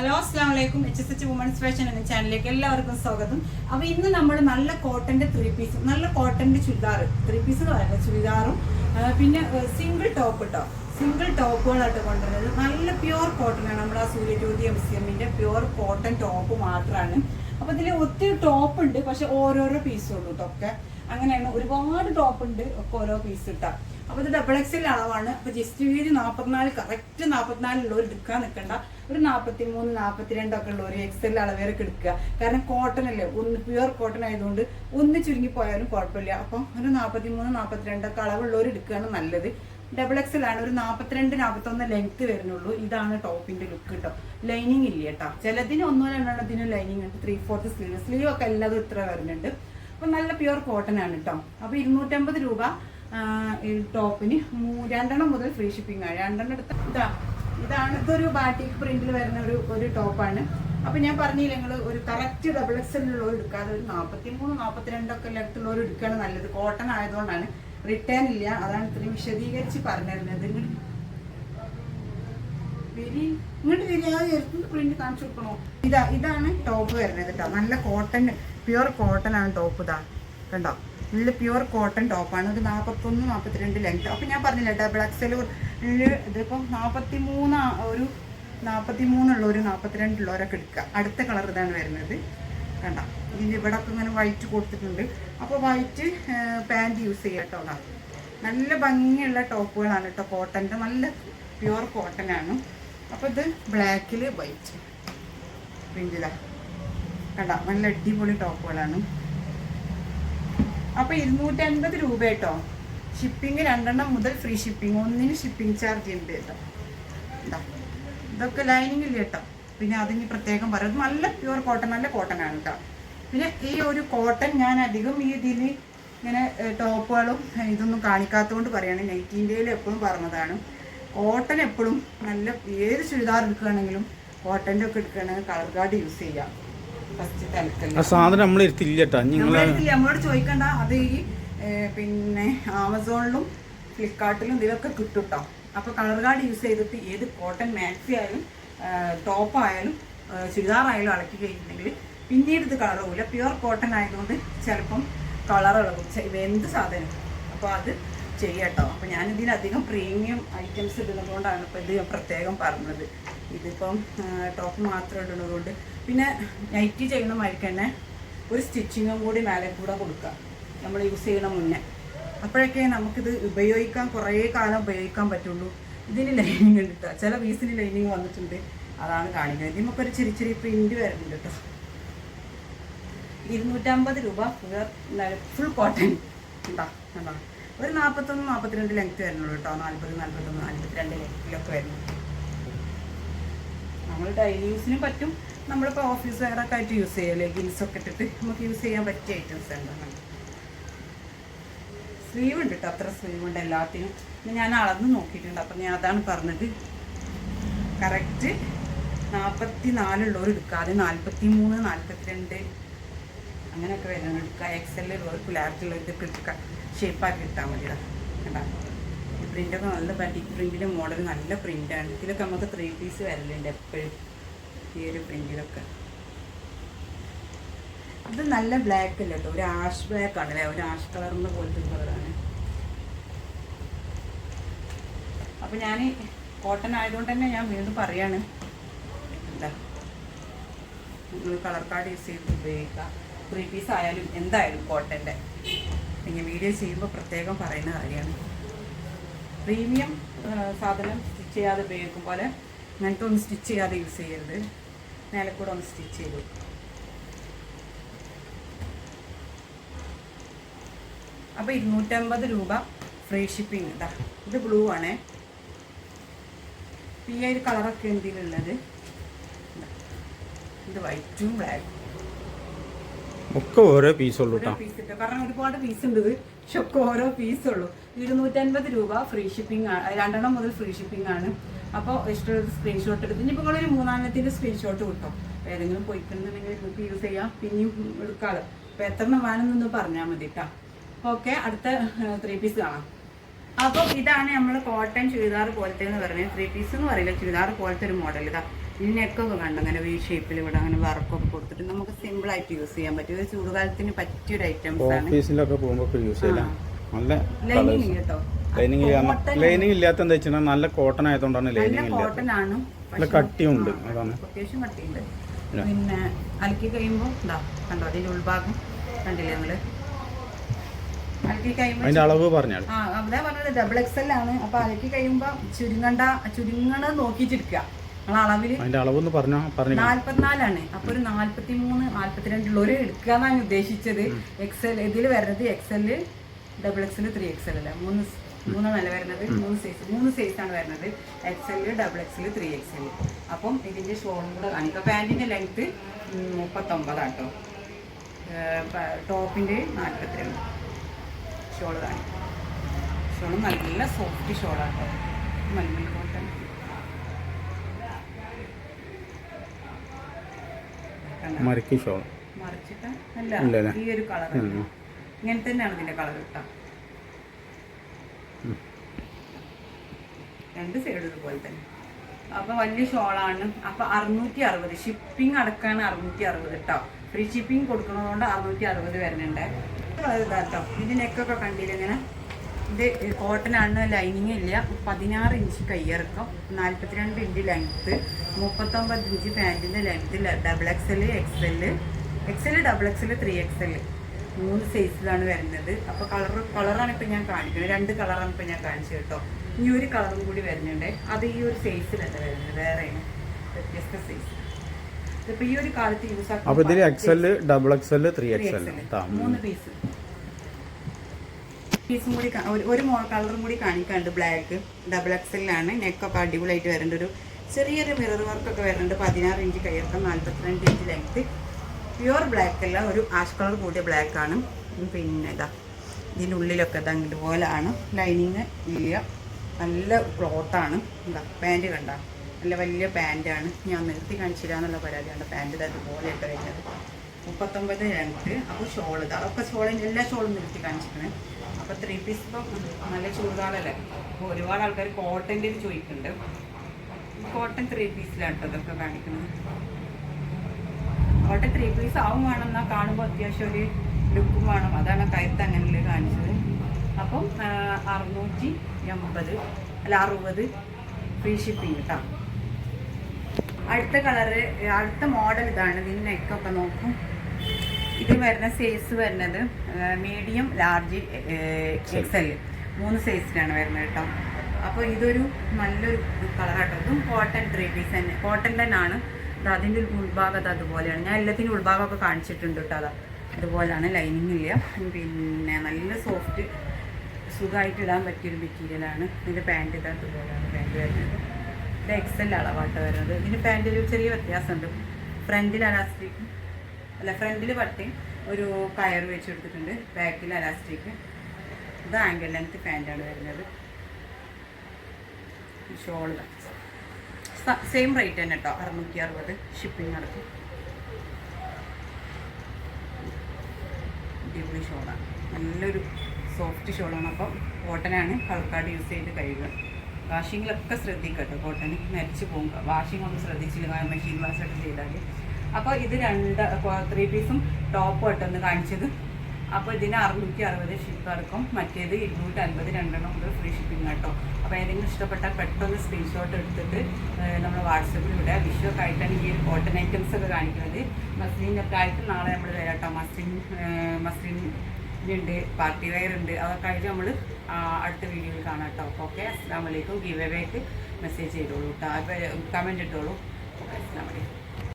Hello അസ്സാം വലൈക്കും H S H women's fashion എന്ന ചാനലിലേക്ക് എല്ലാവർക്കും സ്വാഗതം. അപ്പൊ ഇന്ന് നമ്മൾ നല്ല കോട്ടന്റെ ത്രീ പീസ് നല്ല കോട്ടന്റെ ചുരിദാർ ത്രീ പീസ് എന്ന് പറയുന്നത് ചുരിദാറും പിന്നെ സിംഗിൾ ടോപ്പ് കേട്ടോ സിംഗിൾ ടോപ്പുകളായിട്ട് കൊണ്ടുവരുന്നത്. നല്ല പ്യുവർ കോട്ടൺ ആണ് നമ്മുടെ ആ സൂര്യജ്യോതി എം സി എമ്മിന്റെ പ്യുവർ കോട്ടൺ ടോപ്പ് മാത്രമാണ് അപ്പൊ ഇതിൽ ഒത്തിരി ടോപ്പ് ഉണ്ട് പക്ഷെ ഓരോരോ പീസുള്ളൂ കേട്ടോ ഒക്കെ. അങ്ങനെയാണ് ഒരുപാട് ടോപ്പ് ഉണ്ട് ഒക്കെ ഓരോ പീസ് ഇട്ടാ. അപ്പൊ ഇത് ഡബിൾ എക്സിൽ അളവാണ്. അപ്പൊ ജസ്റ്റ് വീതി നാൽപ്പത്തിനാല് കറക്റ്റ് നാൽപ്പത്തിനാലുള്ളവർ എടുക്കാൻ നിൽക്കണ്ട ഒരു നാൽപ്പത്തി മൂന്ന് നാൽപ്പത്തിരണ്ട് ഒക്കെ ഉള്ളവർ എക്സൽ അളവേരൊക്കെ എടുക്കുക. കാരണം കോട്ടൺ അല്ലേ? ഒന്ന് പ്യുവർ കോട്ടൺ ആയതുകൊണ്ട് ഒന്ന് ചുരുങ്ങി പോയാലും കുഴപ്പമില്ല. അപ്പം ഒരു നാൽപ്പത്തി മൂന്ന് നാൽപ്പത്തിരണ്ടൊക്കെ അളവുള്ളവർ എടുക്കുകയാണ് നല്ലത്. ഡബിൾ എക്സൽ ആണ്. ഒരു നാൽപ്പത്തിരണ്ട് നാൽപ്പത്തൊന്ന് ലെങ്ത് വരുന്നുള്ളൂ. ഇതാണ് ടോപ്പിന്റെ ലുക്ക് കേട്ടോ ലൈനിങ് ഇല്ല കേട്ടോ. ചിലതിന് ഒന്നോ രണ്ടെണ്ണത്തിനും ലൈനിങ് ഉണ്ട്. ത്രീ ഫോർത്ത് സ്ലീവ് സ്ലീവ് ഒക്കെ എല്ലാതും ഇത്ര വരുന്നുണ്ട്. അപ്പൊ നല്ല പ്യുവർ കോട്ടൺ ആണ് കേട്ടോ അപ്പൊ ഇരുന്നൂറ്റമ്പത് രൂപ ടോപ്പിന് രണ്ടെണ്ണം മുതൽ ഫ്രീ ഷിപ്പിംഗ് ആണ്. രണ്ടെണ്ണം എടുത്ത ഇതാ ഇതാണ് ഇതൊരു ബാറ്റിക് പ്രിന്റിൽ വരുന്ന ഒരു ഒരു ടോപ്പാണ്. അപ്പൊ ഞാൻ പറഞ്ഞില്ല നിങ്ങൾ ഒരു കറക്റ്റ് ഡബിൾ എക്സലുള്ളവർ എടുക്കാതെ ഒരു നാൽപ്പത്തി മൂന്ന് നാൽപ്പത്തിരണ്ടൊക്കെ ലെങ്ത്തുള്ളവർ എടുക്കുകയാണ് നല്ലത്. കോട്ടൺ ആയതുകൊണ്ടാണ്. റിട്ടേൺ ഇല്ല. അതാണ് ഇത്രയും വിശദീകരിച്ച് പറഞ്ഞിരുന്നത് ഇങ്ങോട്ട് ഇങ്ങോട്ട് പ്രിന്റ് കാണിച്ചു കൊടുക്കണോ? ഇതാ ഇതാണ് ടോപ്പ് വരുന്നത് കേട്ടോ. നല്ല കോട്ടൺ പ്യുവർ കോട്ടൺ ആണ് ടോപ്പ് ഇതാ. കണ്ടോ? നല്ല പ്യുവർ കോട്ടൺ ടോപ്പാണ്. ഒരു നാൽപ്പത്തൊന്ന് നാൽപ്പത്തിരണ്ട് ലെങ്ത്. അപ്പം ഞാൻ പറഞ്ഞില്ല ഡബിൾ എക്സൽ ഇതിപ്പം നാൽപ്പത്തി മൂന്ന് ഒരു നാൽപ്പത്തി മൂന്നുള്ള ഒരു നാൽപ്പത്തിരണ്ടുള്ളവരൊക്കെ എടുക്കുക. അടുത്ത കളർ ഇതാണ് വരുന്നത്. കണ്ട ഇതിന്റെ ഇവിടെ ഒക്കെ ഇങ്ങനെ വൈറ്റ് കൊടുത്തിട്ടുണ്ട്. അപ്പോൾ വൈറ്റ് പാന്റ് യൂസ് ചെയ്യാം കേട്ടോ നല്ല ഭംഗിയുള്ള ടോപ്പുകളാണ് കേട്ടോ കോട്ടന്റെ. നല്ല പ്യുവർ ആണ് അപ്പോൾ ഇത് ബ്ലാക്കിൽ വൈറ്റ് പ്രിന്റിലാണ് കണ്ട നല്ല അടിപൊളി ടോപ്പുകളാണ്. അപ്പോൾ ഇരുന്നൂറ്റൻപത് രൂപ കേട്ടോ. ഷിപ്പിംഗ് രണ്ടെണ്ണം മുതൽ ഫ്രീ ഷിപ്പിംഗ് ഒന്നിന് ഷിപ്പിംഗ് ചാർജ് ഉണ്ട് കേട്ടോ. ഇതാ. ഇതൊക്കെ ലൈനിങ് ഇല്ല കേട്ടോ? പിന്നെ അതിന് പ്രത്യേകം പറയും. നല്ല പ്യുവർ കോട്ടൺ നല്ല കോട്ടൺ ആണ് കേട്ടോ. പിന്നെ ഈ ഒരു കോട്ടൺ ഞാൻ അധികം ഈ ഇതിൽ ഇങ്ങനെ ടോപ്പുകളും ഇതൊന്നും കാണിക്കാത്തതുകൊണ്ട് പറയാണ്. നൈറ്റീന്റെയിൽ എപ്പോഴും പറഞ്ഞതാണ് കോട്ടൺ എപ്പോഴും നല്ല ഏത് ചുരിദാർ എടുക്കുകയാണെങ്കിലും കോട്ടന്റെ ഒക്കെ എടുക്കുകയാണെങ്കിൽ കളർ കാർഡ് യൂസ് ചെയ്യാം. ആ സാധനം നമ്മൾ എടുത്തില്ല കേട്ടോ നിങ്ങൾ നമ്മളോട് ചോദിക്കണ്ട. അത് ഈ പിന്നെ ആമസോണിലും ഫ്ലിപ്കാർട്ടിലും ഇതിലൊക്കെ കിട്ടുട്ടോ. കേട്ടോ അപ്പോൾ കളർ കാർഡ് യൂസ് ചെയ്തിട്ട് ഏത് കോട്ടൺ മാക്സി ആയാലും ടോപ്പ് ആയാലും ചുരിദാർ ആയാലും അളക്കി കഴിഞ്ഞിട്ടുണ്ടെങ്കിൽ പിന്നീട് ഇത് കളർ പോകില്ല പ്യുവർ കോട്ടൺ ആയതുകൊണ്ട് ചിലപ്പം കളർ ഇളകും. എന്ത് സാധനം? അപ്പോൾ അത് ചെയ്യാട്ടോ. അപ്പോൾ ഞാനിതിലധികം പ്രീമിയം ഐറ്റംസ് ഇടുന്നതുകൊണ്ടാണ് ഇപ്പോൾ ഇത് പ്രത്യേകം പറഞ്ഞത്. ഇതിപ്പം ടോപ്പ് മാത്രം ഇടുന്നതുകൊണ്ട്. പിന്നെ നൈറ്റി ചെയ്യുന്ന മാതിരിക്ക് തന്നെ ഒരു സ്റ്റിച്ചിങ്ങും കൂടി മേലെ കൂടെ കൊടുക്കുക നമ്മൾ യൂസ് ചെയ്യണ മുന്നേ. അപ്പോഴൊക്കെ നമുക്കിത് ഉപയോഗിക്കാൻ കുറേ കാലം ഉപയോഗിക്കാൻ പറ്റുള്ളൂ. ഇതിന് ലൈനിങ് ഉണ്ട് കേട്ടോ ചില പീസിന് ലൈനിങ് വന്നിട്ടുണ്ട്. അതാണ് കാണിക്കുന്നത്. നമുക്കൊരു ചെറിയ ചെറിയ പ്രിന്റ് വരുന്നുണ്ട് കേട്ടോ ഇരുന്നൂറ്റമ്പത് രൂപ ഫുൾ കോട്ടൺ ഉണ്ടോ ഉണ്ടാ ഒരു നാൽപ്പത്തൊന്ന് നാൽപ്പത്തിരണ്ട് ലെങ്ത് വരുന്നുള്ളൂ കേട്ടോ നാൽപ്പത് നാൽപ്പത്തൊന്ന് നാൽപ്പത്തിരണ്ട് ലെങ്ത്തിലൊക്കെ വരുന്നു നമ്മൾ ഡെയിലി യൂസിനും പറ്റും. നമ്മളിപ്പോൾ ഓഫീസ് വെയറൊക്കെ ആയിട്ട് യൂസ് ചെയ്യാം ലെഗിൻസ് ഒക്കെ ഇട്ടിട്ട് നമുക്ക് യൂസ് ചെയ്യാൻ പറ്റിയ ഐറ്റംസ് എന്താണ്? സ്ലീവ് ഉണ്ട് കേട്ടോ അത്ര സ്ലീവ് ഉണ്ട് എല്ലാത്തിനും. ഞാൻ അളന്ന് നോക്കിയിട്ടുണ്ട്. അപ്പം ഞാൻ അതാണ് പറഞ്ഞത്. കറക്റ്റ് നാൽപ്പത്തി നാലുള്ളവർ എടുക്കാതെ നാൽപ്പത്തി മൂന്ന് നാൽപ്പത്തിരണ്ട് അങ്ങനെയൊക്കെ വരുന്നത് എടുക്കുക. എക്സലിൽ ഉള്ളവർക്ക് ലാർജുള്ള ഇതൊക്കെ എടുക്കുക ഷേപ്പാക്കി ഇട്ടാൽ മതി കേട്ടോ പ്രിന്റൊക്കെ നല്ല ബട്ടിക് പ്രിന്റിന്റെ മോഡൽ നല്ല പ്രിന്റാണ് ഇതിലൊക്കെ നമുക്ക് ത്രീ പീസ് വരലുണ്ട് എപ്പോഴും. ഈ ഒരു പ്രിന്റിലൊക്കെ ഇത് നല്ല ബ്ലാക്ക് അല്ല കേട്ടോ ഒരു ആഷ് ബ്ലാക്ക് ആണ് അല്ലേ ഒരു ആഷ് കളറിന്റെ പോലത്തെ കളറാണ് അപ്പം ഞാൻ കോട്ടൺ ആയതുകൊണ്ട് തന്നെ ഞാൻ വീണ്ടും പറയാണ്. എന്താ? നിങ്ങൾ കളർ കാർഡ് യൂസ് ചെയ്ത് ഉപയോഗിക്കാം. ത്രീ പീസ് ആയാലും എന്തായാലും കോട്ടന്റെ പിന്നെ വീഡിയോ ചെയ്യുമ്പോൾ പ്രത്യേകം പറയുന്ന കാര്യമാണ്. പ്രീമിയം സാധനം സ്റ്റിച്ച് ചെയ്യാതെ ഉപയോഗിക്കും പോലെ അങ്ങനത്തെ ഒന്ന് സ്റ്റിച്ച് ചെയ്യാതെ യൂസ് ചെയ്യരുത്. മേലെ കൂടെ ഒന്ന് സ്റ്റിച്ച് ചെയ്തു. അപ്പോൾ ഇരുന്നൂറ്റമ്പത് രൂപ ഫ്രീ ഷിപ്പിംഗ്. ഇതാ ഇത് ബ്ലൂ ആണേ. ഈ ഒരു കളറൊക്കെ എന്തിലുള്ളത്? ഇതാ. ഇത് വൈറ്റും ബ്ലാക്കും. ഒക്കെ ഓരോ പീസുള്ളൂ കേട്ടോ പീസ് ഇട്ട്. കാരണം ഒരുപാട് പീസ് ഉണ്ട് ഇത്. പക്ഷെ ഒക്കെ ഓരോ പീസ് ഉള്ളൂ. ഇരുന്നൂറ്റൻപത് രൂപ ഫ്രീ ഷിപ്പിംഗ് ആണ് രണ്ടെണ്ണം മുതൽ ഫ്രീ ഷിപ്പിംഗ് ആണ്. അപ്പോൾ ഇഷ്ടമുള്ള സ്ക്രീൻഷോട്ട് എടുത്ത് ഇനിയിപ്പോൾ നിങ്ങളൊരു മൂന്നാമത്തിന്റെ സ്ക്രീൻഷോട്ട് കിട്ടും ഏതെങ്കിലും പോയിക്കുന്നുണ്ടെങ്കിൽ നിങ്ങൾക്ക് യൂസ് ചെയ്യാം. പിന്നെയും എടുക്കാതെ അപ്പോൾ എത്ര വേണം വേണമെന്നൊന്ന് പറഞ്ഞാൽ മതി കേട്ടോ ഓക്കെ അടുത്ത ത്രീ പീസ് കാണാം. അപ്പോൾ ഇതാണ് നമ്മൾ കോട്ടൺ ചുരിദാർ പോലത്തെ എന്ന് പറയുന്നത്. ത്രീ പീസ് എന്ന് പറയില്ല. ചുരിദാർ പോലത്തെ ഒരു മോഡൽ ഇതാ. ഈ നെക്കൊക്കെ കണ്ട്? അങ്ങനെ വി ഷേപ്പിൽ ഇവിടെ അങ്ങനെ വർക്കൊക്കെ കൊടുത്തിട്ട് നമുക്ക് സിമ്പിൾ ആയിട്ട് യൂസ് ചെയ്യാൻ പറ്റും. ഒരു ചൂടുകാലത്തിന് പറ്റിയൊരു ഐറ്റംസ് ആണ്. ഓഫീസിലൊക്കെ പോകുമ്പോൾ യൂസ് ചെയ്യலாம் നല്ല ലൈനിങ് കേട്ടോ ലൈനിങ് ഇല്ലാത്ത എന്താ വെച്ചാൽ നല്ല കോട്ടൺ ആയതുകൊണ്ടാണ് ലൈനിങ് കോട്ടൺ ആണ്. നല്ല കട്ടിയുണ്ട്. അതാണ്. അത്യാവശ്യം കട്ടിയുണ്ട്. പിന്നെ? അലക്കി കഴിയുമ്പോൾ എന്താ കണ്ടോ? അതിന്റെ ഉൾഭാഗം കണ്ടില്ലേ നമ്മൾ അതിന്റെ അളവ് പറഞ്ഞാൽ അവിടെ പറഞ്ഞത്. ഡബിൾ എക്സ് എൽ ആണ്. അപ്പൊ അലക്കി കഴിയുമ്പോ ചുരുങ്ങണ്ട ചുരുങ്ങണ നോക്കിച്ചിരിക്കുക നമ്മൾ അതിന്റെ അളവൊന്ന് പറഞ്ഞോ പറഞ്ഞു നാല്പത്തിനാലാണ്. അപ്പൊ ഒരു നാല്പത്തി മൂന്ന് നാല്പത്തിരണ്ടുള്ളവര് എടുക്കുക എന്നാണ് ഉദ്ദേശിച്ചത് എക്സൽ ഇതിൽ വരുന്നത് XL double XL three XL അല്ല? മൂന്ന് മൂന്നെണ്ണല്ല വരുന്നത് മൂന്ന് സൈസ് മൂന്ന് സൈസ് ആണ് വരുന്നത് XL double XL three XL അപ്പം ഇതിന്റെ ഷോളും കൂടെ കാണിക്കാം പാന്റിന്റെ ലെങ്ത് മുപ്പത്തൊമ്പതാട്ടോ. ടോപ്പിന്റെ നാല്പത്തിരണ്ട്. ഷോൾ കാണിക്കാം ഷോൾ നല്ല സോഫ്റ്റ് ഷോളാട്ടോ മൽമൽ കോട്ടൺ കണ്ടോ? മരക്കി ഷോൾ മറിച്ചിട്ട് അല്ല ഈ ഒരു കളർ ഇങ്ങനെ തന്നെയാണ് ഇതിന്റെ കളർ കേട്ടോ. രണ്ട് സൈഡ് ഇതുപോലെ തന്നെ. അപ്പൊ വലിയ ഷോളാണ്. അപ്പൊ അറുന്നൂറ്റി അറുപത് ഷിപ്പിംഗ് അടക്കാണ് അറുന്നൂറ്റി അറുപത് കേട്ടോ ഫ്രീ ഷിപ്പിംഗ് കൊടുക്കുന്നതുകൊണ്ട് അറുന്നൂറ്റി അറുപത് വരുന്നുണ്ട് കേട്ടോ ഇതിന്റെ നെക്കൊക്കെ കണ്ടില്ല ഇങ്ങനെ? ഇത് കോട്ടൺ ആണ് ലൈനിങ് ഇല്ല. പതിനാറ് ഇഞ്ച് കയ്യിറക്കം നാൽപ്പത്തിരണ്ട് ഇഞ്ച് ലെങ്ത്ത് മുപ്പത്തൊമ്പത് inch പാന്റിന്റെ length double X L X L X L double X L three X L മൂന്ന് സൈസിലാണ് വരുന്നത്. അപ്പോൾ കളർ കളറാണ് ഇപ്പോൾ ഞാൻ കാണിക്കുന്നത്. രണ്ട് കളറാണ് ഇപ്പോൾ ഞാൻ കാണിച്ചു കേട്ടോ. ഈ ഒരു കളറും കൂടി വരുന്നുണ്ട്. അത് ഈ ഒരു സൈസിലല്ല വരുന്നത്. വേറെയാണ്. വ്യത്യസ്ത സൈസ് ഇതിപ്പോൾ ഈ ഒരു കാലത്ത് യൂസ് അപ്പൊ ഇതിൽ L double X three XL മൂന്ന് പീസ് പീസും കൂടി ഒരു- മോ കളറും കൂടി കാണിക്കാനുണ്ട് ബ്ലാക്ക് ഡബിൾ എക്സലിലാണ് നെക്കൊക്കെ അടിപൊളിയായിട്ട് വരേണ്ട ഒരു ചെറിയൊരു മിറർ വർക്കൊക്കെ വരുന്നുണ്ട് പതിനാറ് ഇഞ്ച് കയ്യിറക്കം നാൽപ്പത്തിരണ്ട് ഇഞ്ച് ലെങ്ത് പ്യുവർ ബ്ലാക്ക് അല്ല. ഒരു ആഷ് കളർ കൂടിയ ബ്ലാക്ക് ആണ്. പിന്നെ ഇതാ ഇതിന്റെ ഉള്ളിലൊക്കെ ഇതാ ഇതുപോലാണ്. ലൈനിങ് ഇല്ല. നല്ല ക്ലോത്താണ് എന്താ പാന്റ് കണ്ട. നല്ല വലിയ പാന്റാണ് ഞാൻ നിർത്തി കാണിച്ചില്ല എന്നുള്ള പരാതിയാണ് പാന്റ് അതുപോലെയൊക്കെ വരുന്നത്. മുപ്പത്തൊമ്പത് രണ്ട്. അപ്പോൾ ഷോൾ ഇതാ ഒക്കെ ഷോളിന്റെ എല്ലാ ഷോളും നിർത്തി കാണിച്ചിട്ടുണ്ട് അപ്പോൾ ത്രീ പീസ് ഇപ്പം നല്ല ചൂടാണല്ലേ അപ്പോൾ ഒരുപാട് ആൾക്കാർ കോട്ടന്റെ ഇത് ചോദിക്കുന്നുണ്ട് കോട്ടൺ ത്രീ പീസിലാണ് കേട്ടോ ഇതൊക്കെ കാണിക്കുന്നത്. കോട്ടൺ ത്രീ പീസ് ആവും വേണം എന്നാൽ കാണുമ്പോൾ അത്യാവശ്യം ഒരു ലുക്കും വേണം. അതാണ് കയത്ത് അങ്ങനെയല്ലേ കാണിച്ചത്. അപ്പം അറുന്നൂറ്റി എൺപത് അല്ല അറുപത് ഫ്രീ ഷിപ്പിംഗ് കേട്ടോ അടുത്ത കളറ് അടുത്ത മോഡൽ ഇതാണ്. ഇതിന് നെക്കൊക്കെ നോക്കും. ഇത് വരുന്ന സൈസ് വരുന്നത് മീഡിയം ലാർജ് എക്സൽ മൂന്ന് സൈസിലാണ് വരുന്നത് കേട്ടോ. അപ്പോൾ ഇതൊരു നല്ലൊരു കളറാട്ടോ ഇതും കോട്ടൺ ത്രീ പീസ് തന്നെ. കോട്ടൺ തന്നെ ആണ്. അതിന്റെ ഉൾഭാഗം അത് അതുപോലെയാണ്. ഞാൻ എല്ലാത്തിന്റെ ഉൾഭാഗമൊക്കെ കാണിച്ചിട്ടുണ്ട് കേട്ടോ അതാ. അതുപോലെയാണ് ലൈനിങ് ഇല്ല. പിന്നെ നല്ല സോഫ്റ്റ് സുഖമായിട്ട് ഇടാൻ പറ്റിയൊരു മെറ്റീരിയലാണ് ഇതിന്റെ പാന്റ് ഇത് അതുപോലെയാണ് പാന്റ് വരുന്നത്. ഇത് എക്സൽ അളവാട്ട് വരുന്നത്. ഇതിന്റെ പാന്റിൽ ചെറിയ വ്യത്യാസമുണ്ട്. ഫ്രണ്ടിൽ അലാസ്റ്റിക് അല്ല ഫ്രണ്ടിൽ പട്ടയും ഒരു കയർ വെച്ച് കൊടുത്തിട്ടുണ്ട് ബാക്കിൽ അലാസ്റ്റിക് ഇത് ആങ്കിൾ ലെങ്ത് പാന്റാണ് വരുന്നത്. ഷോൾ സെയിം റേറ്റ് തന്നെ കേട്ടോ അറുന്നൂറ്റി അറുപത് ഷിപ്പിംഗ് നടക്കും. അടിപൊളി ഷോളാണ് നല്ലൊരു സോഫ്റ്റ് ഷോളാണ് അപ്പം കോട്ടനാണ് കളക്കാട് യൂസ് ചെയ്ത് കഴുകുക. വാഷിങ്ങിലൊക്കെ ശ്രദ്ധിക്കട്ടോ കോട്ടൺ നരച്ച് പോകും വാഷിംഗ് ഒന്ന് ശ്രദ്ധിച്ചില്ല. മെഷീൻ വാഷൊക്കെ ചെയ്താൽ അപ്പോൾ ഇത് രണ്ട് ത്രീ പീസും ടോപ്പ് ആയിട്ടൊന്ന് കാണിച്ചത്. അപ്പോൾ ഇതിന് അറുന്നൂറ്റി അറുപത് ഷിപ്പ് അടക്കം മറ്റേത് ഇരുന്നൂറ്റി അൻപത് രണ്ടെണ്ണം ഉണ്ട് ഫ്രീ ഷിപ്പിംഗ് കേട്ടോ അപ്പോൾ ഏതെങ്കിലും ഇഷ്ടപ്പെട്ടാൽ പെട്ടെന്ന് സ്ക്രീൻഷോട്ട് എടുത്തിട്ട് നമ്മൾ വാട്സപ്പിലൂടെ വിഷു ഒക്കെ ആയിട്ടാണ് ഈ കോട്ടൺ ഐറ്റംസ് ഒക്കെ കാണിക്കുന്നത്. മസ്ലിന്റെ ഒക്കെ ആയിട്ട് നാളെ നമ്മൾ വരാം കേട്ടോ മസ്ലിൻ മസ്ലിൻ ഉണ്ട് പാർട്ടി വെയർ ഉണ്ട്. അതൊക്കെ ആയിട്ട് നമ്മൾ അടുത്ത വീഡിയോയിൽ കാണാം കേട്ടോ ഓക്കെ അസ്സാം വലൈക്കും ഗീവ് മെസ്സേജ് ചെയ്തോളൂ കേട്ടോ കമന്റ് ഇട്ടോളൂ ഓക്കെ അസ്സാം വലൈക്കും